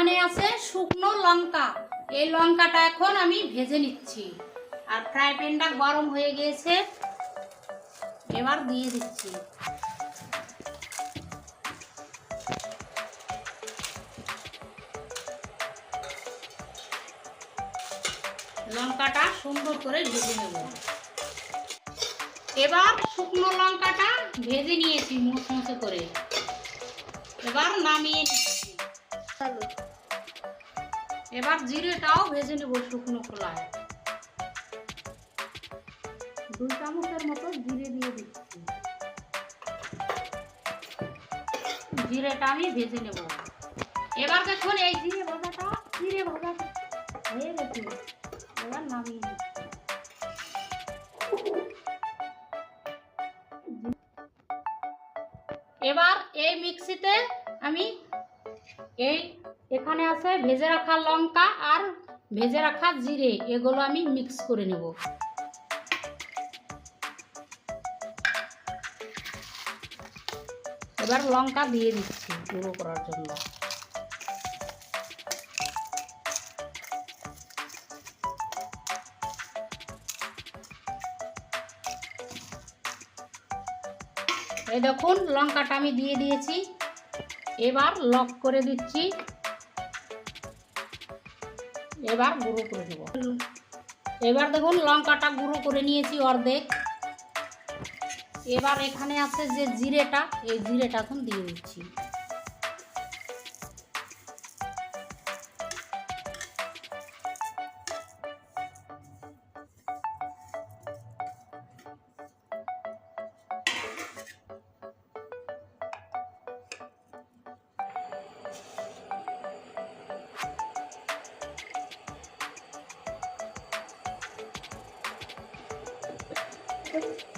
এখানে আছে শুকনো লঙ্কা। এই লঙ্কাটা এখন আমি ভেজে নিচ্ছি। আর ফ্রাই প্যানটা গরম হয়ে গিয়েছে এবার দিয়ে দিচ্ছি। লঙ্কাটা সুন্দর করে ভেজে নেব। এবার শুকনো লঙ্কাটা ভেজে নিয়েছি মুচমুচে করে। এবার নামিয়ে নিচ্ছি। এবার জিরেটাও ভেজে নেব শুকনো খোলায়। দুই চামচের মতো জিরে দিয়ে দিচ্ছি। জিরেটা আমি ভেজে নেব। এবার দেখুন এই জিরে ভাজাটা জিরে ভাজা হয়ে গেছে। এবার নামিয়ে নিচ্ছি। এবার এই মিক্সিতে আমি আছে, ভেজে রাখা লঙ্কা আর ভেজে রাখা জিরে, এগুলো আমি মিক্স করে নেব। এবার লঙ্কা দিয়ে দিচ্ছি গুঁড়ো করার জন্য। এই দেখুন, লঙ্কাটা আমি দিয়ে দিয়েছি। এবার লক করে দিচ্ছি। এবার গুঁড়ো করে দেবো এবার দেখুন লঙ্কাটা গুঁড়ো করে নিয়েছি অর্ধেক। এবার এখানে আছে যে জিরেটা, এই জিরেটা এখন দিয়ে দিচ্ছি। Okay.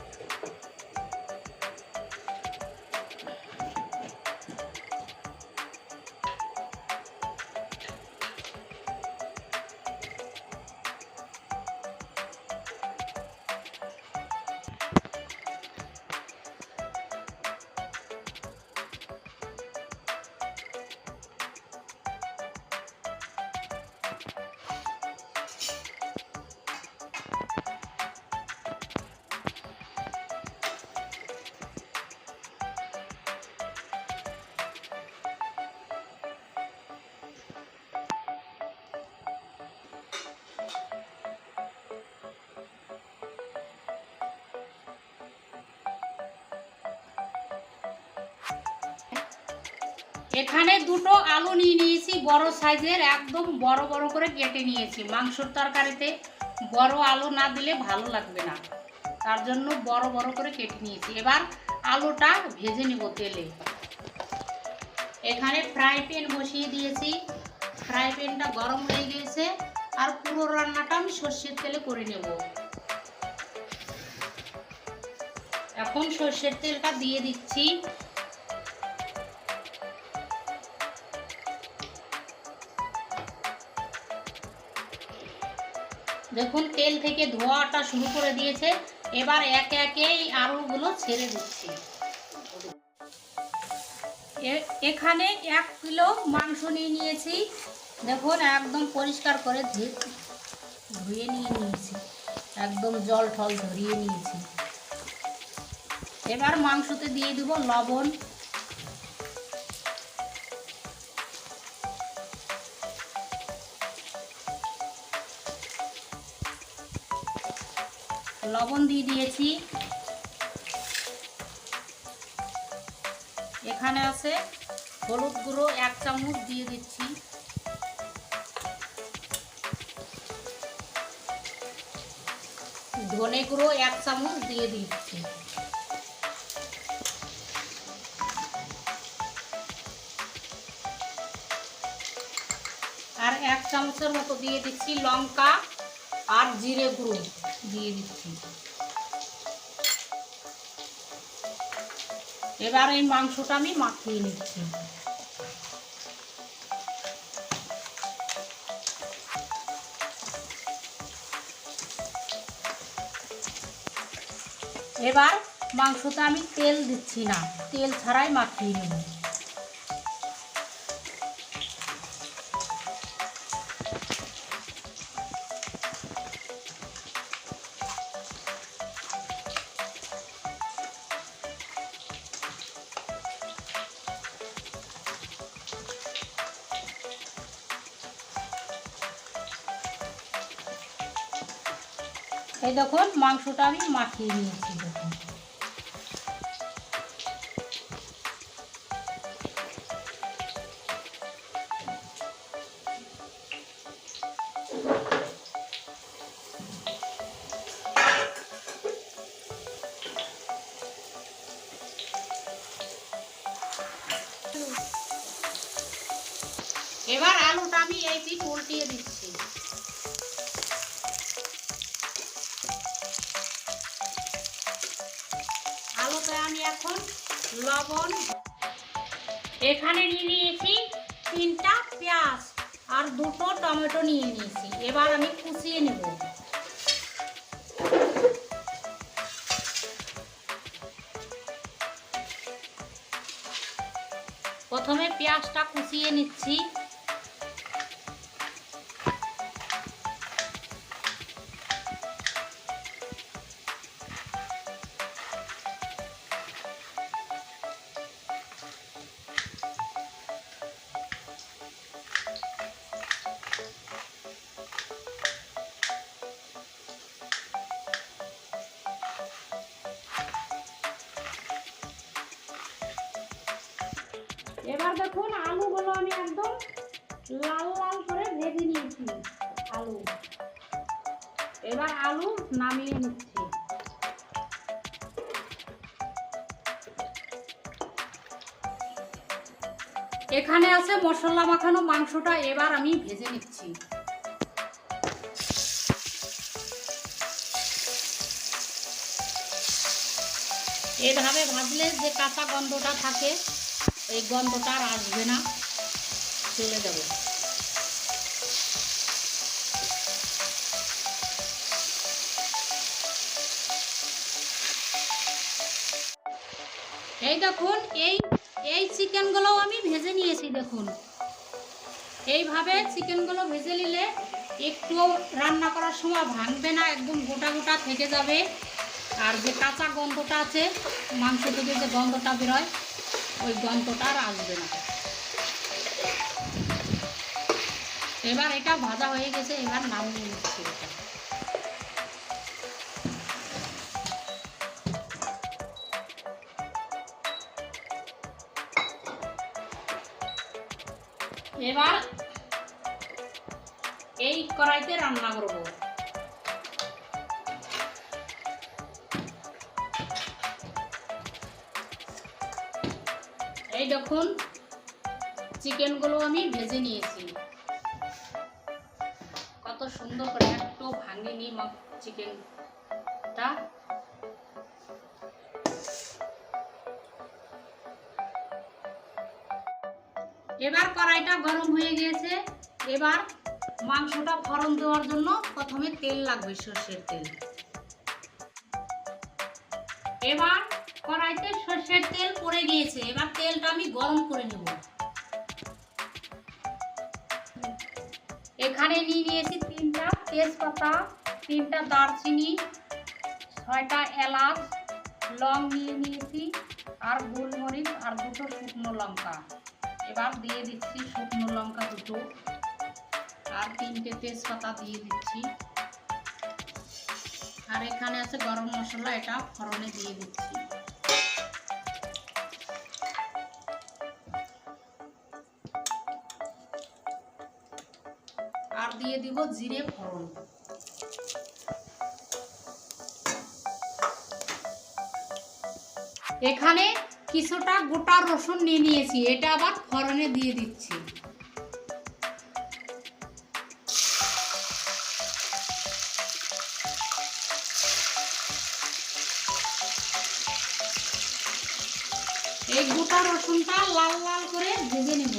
এখানে দুটো আলু নিয়ে নিয়েছি, বড় সাইজের, একদম বড় বড় করে কেটে নিয়েছি। মাংসর তরকারিতে বড় আলু না দিলে ভালো লাগবে না। তার জন্য বড় বড় করে কেটে নিয়েছি। এবার আলুটা ভেজে নিব তেলে। এখানে ফ্রাই প্যান বসিয়ে দিয়েছি। ফ্রাই প্যানটা গরম হয়ে গিয়েছে আর পুরো রান্নাটা আমি সর্ষের তেলে করে নেব। এখন সর্ষের তেলটা দিয়ে দিচ্ছি। দেখুন, তেল থেকে ধোয়াটা শুরু করে দিয়েছে। এবার একে একে এই আলুগুলো ছেড়ে দিচ্ছি। এখানে এক কিলো মাংস নিয়ে নিয়েছি। দেখুন, একদম পরিষ্কার করে ধুয়ে নিয়ে নিয়েছি। একদম জল টল ধরিয়ে নিয়েছি। এবার মাংসতে দিয়ে দিব লবণ। লবণ দিয়ে দিয়েছি। এখানে আছে হলুদ গুঁড়ো, এক চামচ দিয়ে দিচ্ছি। ধনে গুঁড়ো, এক চামচ দিয়ে দিচ্ছি। আর এক চামচের মতো দিয়ে দিচ্ছি লঙ্কা আর জিরে গুঁড়ো। দিয়ে দিচ্ছি। এবার এই মাংসটা আমি মাখিয়ে নিচ্ছি। এবার মাংসতে আমি তেল দিচ্ছি না, তেল ছাড়াই মাখিয়ে নেব। দেখুন মাংসটা আমি মাখিয়ে নিয়েছি দেখুন। এবার আলুটা আমি এই পিঠ উল্টিয়ে দিচ্ছি। লবণ। এখানে নিয়ে নিয়েছি তিনটা পেঁয়াজ আর দুটো টমেটো নিয়ে নিয়েছি। এবার আমি কুচিয়ে নেব। প্রথমে পেঁয়াজটা কুচিয়ে নিচ্ছি। এবার দেখুন আলুগুলো আমি একদম লাল লাল করে ভেজে নিয়েছি আলু। এবার আলু নামিয়ে নিচ্ছি। এখানে আছে মশলা মাখানো মাংসটা, এবার আমি ভেজে নিচ্ছি। এভাবে ভাজলে যে কাঁচা গন্ধটা থাকে এই গন্ধটা আর আসবে না। চলে যাবে। এই দেখুন, এই এই চিকেনগুলো আমি ভেজে নিয়েছি, দেখুন। এইভাবে চিকেনগুলো ভেজে নিলে একটুও রান্না করার সময় ভাঙবে না, একদম গোটা গোটা থেকে যাবে। আর যে কাঁচা গন্ধটা আছে, মাংস থেকে যে গন্ধটা বেরোয় ওই গন্ধটা আর আসবে না। এবার এটা ভাজা হয়ে গেছে, এবার নামিয়ে নিচ্ছি এবার এই কড়াইতে রান্না করব। দেখুন চিকেনগুলো আমি ভেজে নিয়েছি। কত সুন্দর করে একটু ভাঙিনি চিকেনটা এবার কড়াইটা গরম হয়ে গিয়েছে। এবার মাংসটা ফরন দেওয়ার জন্য প্রথমে তেল লাগবে সর্ষের তেল। এবার কড়াইতে সর্ষের তেল পড়ে গিয়েছে। এবার তেলটা আমি গরম করে নেব। এখানে নিয়ে নিয়েছি তিনটা তেজপাতা, তিনটা দারচিনি, ছয়টা এলাচ, লং নিয়ে নিয়েছি, আর গোলমরিচ, আর দুটো শুকনো লঙ্কা। এবার দিয়ে দিচ্ছি শুকনো লঙ্কা দুটো, আর তিনটে তেজপাতা দিয়ে দিচ্ছি। আর এখানে আছে গরম মশলা, এটা ফোড়নে দিয়ে দিচ্ছি। দিয়ে দিব জিরে ফোড়ন। এখানে কিছুটা গোটা রসুন নিয়ে নিয়েছি, এটা আবার ফোড়নে দিয়ে দিচ্ছি। এই গোটা রসুনটা লাল লাল করে ভেজে নেব।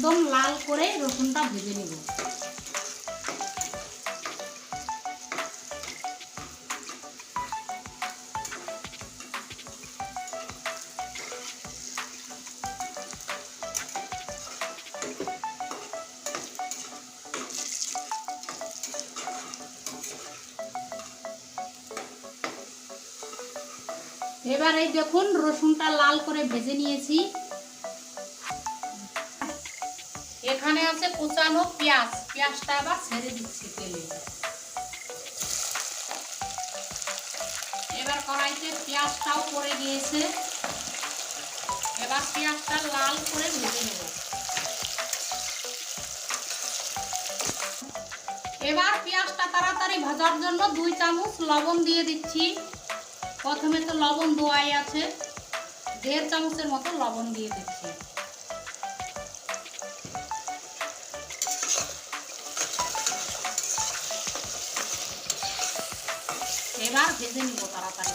একদম লাল করে রসুনটা ভেজে নেব। এবার এই দেখুন রসুনটা লাল করে ভেজে নিয়েছি। এখানে আছে কুচানো পেঁয়াজ। পেঁয়াজটা আবার ছেড়ে দিচ্ছি তেলে। এবার কড়াইতে পেঁয়াজটাও পড়ে গিয়েছে। এবার পেঁয়াজটা লাল করে ভেজে নেব। এবার পেঁয়াজটা তাড়াতাড়ি ভাজার জন্য দুই চামচ লবণ দিয়ে দিচ্ছি। প্রথমে তো লবণ দোয়াই আছে। দেড় চামচের মতো লবণ দিয়ে দিচ্ছি। এবার ভেজে নিব তাড়াতাড়ি।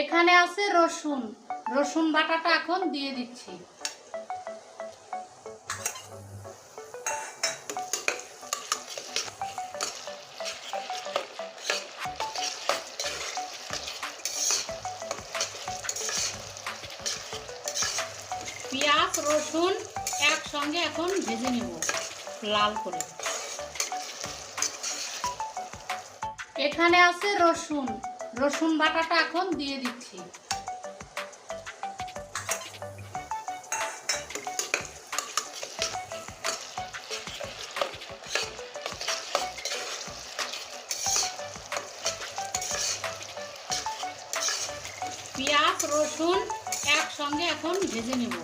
এখানে আছে রসুন। রসুন বাটাটা এখন দিয়ে দিচ্ছি। পেঁয়াজ, রসুন একসঙ্গে এখন ভেজে নিব, লাল করে। এখানে আছে রসুন। রসুন বাটাটা এখন দিয়ে দিচ্ছি। পেঁয়াজ, রসুন একসঙ্গে এখন ভেজে নেব,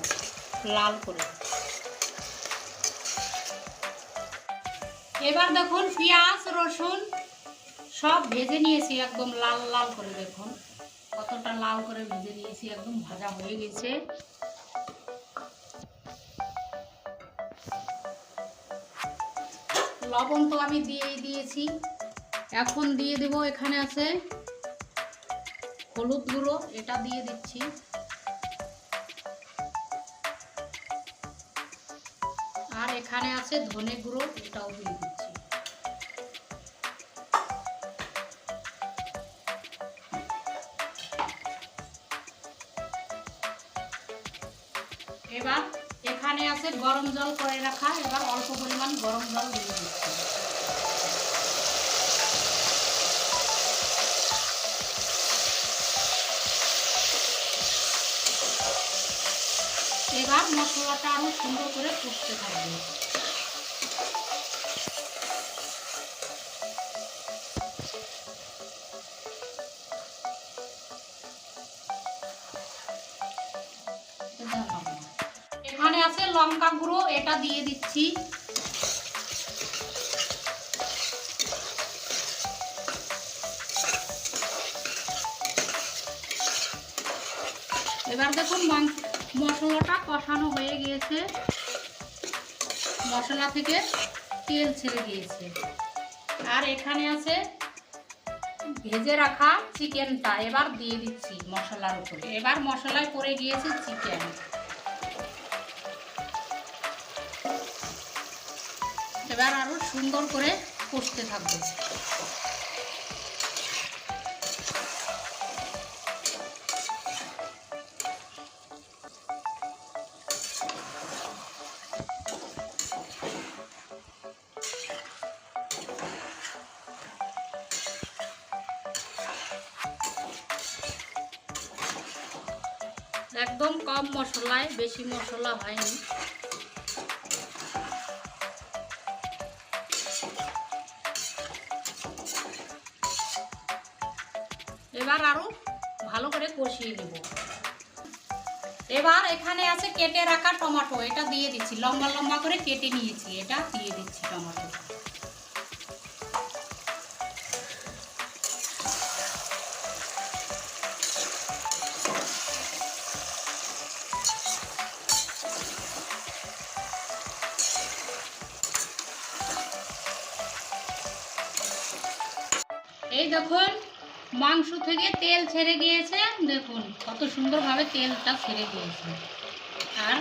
লাল করে। এবার দেখুন পেঁয়াজ, রসুন সব ভেজে নিয়েছি, একদম লাল লাল করে দেখুন। কতটা লাল করে ভেজে নিয়েছি, একদম ভাজা হয়ে গেছে। লবণ তো আমি দিয়েই দিয়েছি। এখন দিয়ে দেব এখানে আছে হলুদ গুঁড়ো, এটা দিয়ে দিচ্ছি। আর এখানে আছে ধনে গুঁড়ো, এটাও দিয়ে দিচ্ছি। আছে গরম জল করে রাখা, এবার অল্প পরিমাণ গরম জল দিয়ে দিচ্ছি। এবার মশলাটা আরও সুন্দর করে কষতে থাকবে। দিয়ে দিচ্ছি। এবার দেখুন মশলাটা কষানো হয়ে গিয়েছে। মশলা থেকে তেল ছেড়ে দিয়েছে। আর এখানে আছে ভেজে রাখা চিকেনটা এবার দিয়ে দিচ্ছি মশলার উপরে। এবার মশলায় পড়ে গিয়েছে চিকেন এবার আরও সুন্দর করে কষতে থাকবে। একদম কম মশলায় বেশি মশলা হয়নি। এবার আরও ভালো করে কষিয়ে দেব এবার এখানে আছে কেটে রাখা টমেটো, এটা দিয়ে দিচ্ছি। লম্বা লম্বা করে কেটে নিয়েছি, এটা দিয়ে দিচ্ছি টমেটো। এই দেখুন মাংস থেকে তেল ছেড়ে গিয়েছে। দেখুন, কত সুন্দরভাবে তেলটা ছেড়ে গিয়েছে। আর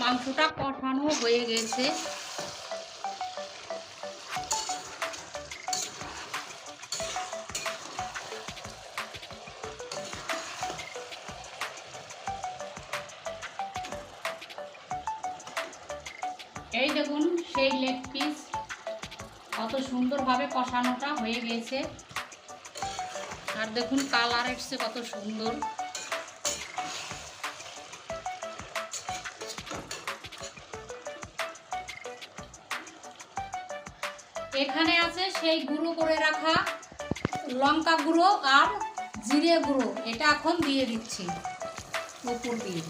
মাংসটা কষানো হয়ে গেছে। এই দেখুন, সেই লেগ পিস কত সুন্দরভাবে কষানোটা হয়ে গেছে। আর দেখুন কালার এসছে কত সুন্দর। এখানে আছে সেই গুঁড়ো করে রাখা লঙ্কা গুঁড়ো আর জিরে গুঁড়ো। এটা এখন দিয়ে দিচ্ছি, উপর দিয়ে।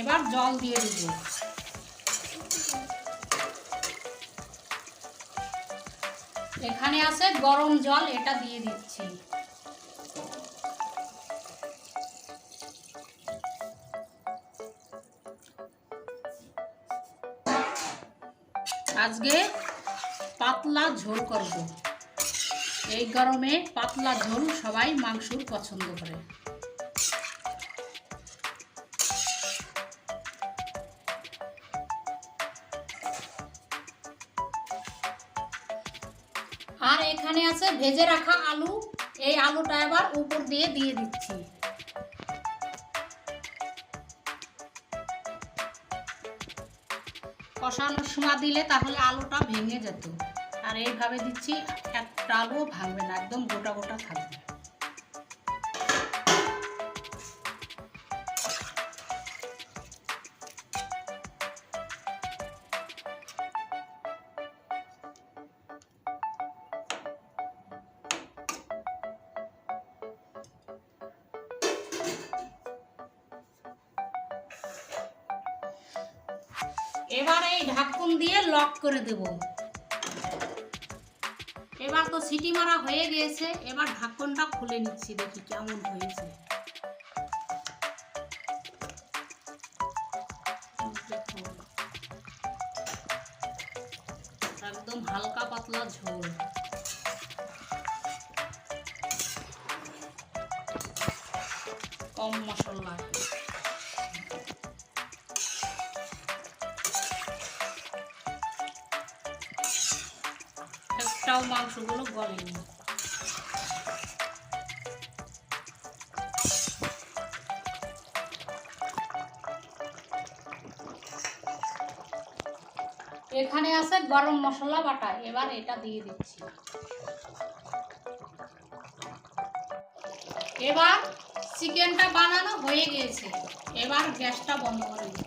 এবার জল দিয়ে দিব। এখানে আছে গরম জল, এটা দিয়ে দিচ্ছি। আজকে পাতলা ঝোল করব। এই গরমে পাতলা ঝোল সবাই মাংসর পছন্দ করে। ভেজে রাখা আলু, এই আলুটা এবার উপর দিয়ে দিয়ে দিচ্ছি। কষানোর সময় দিলে তাহলে আলুটা ভেঙে যেত। আর এইভাবে দিচ্ছি, একটা আলুও ভাঙবে না, একদম গোটা গোটা থাকবে। এবার এই ঢাকুন দিয়ে লক করে দেব। এবার তো সিটি মারা হয়ে গিয়েছে, এবার ঢাকনটা খুলে নিচ্ছি, দেখি কেমন হয়েছে। মাংসগুলো গলেনি এখানে আছে গরম মশলা বাটা, এবার এটা দিয়ে দিচ্ছি। এবার চিকেনটা বানানো হয়ে গিয়েছে এবার গ্যাসটা বন্ধ করে দিচ্ছি।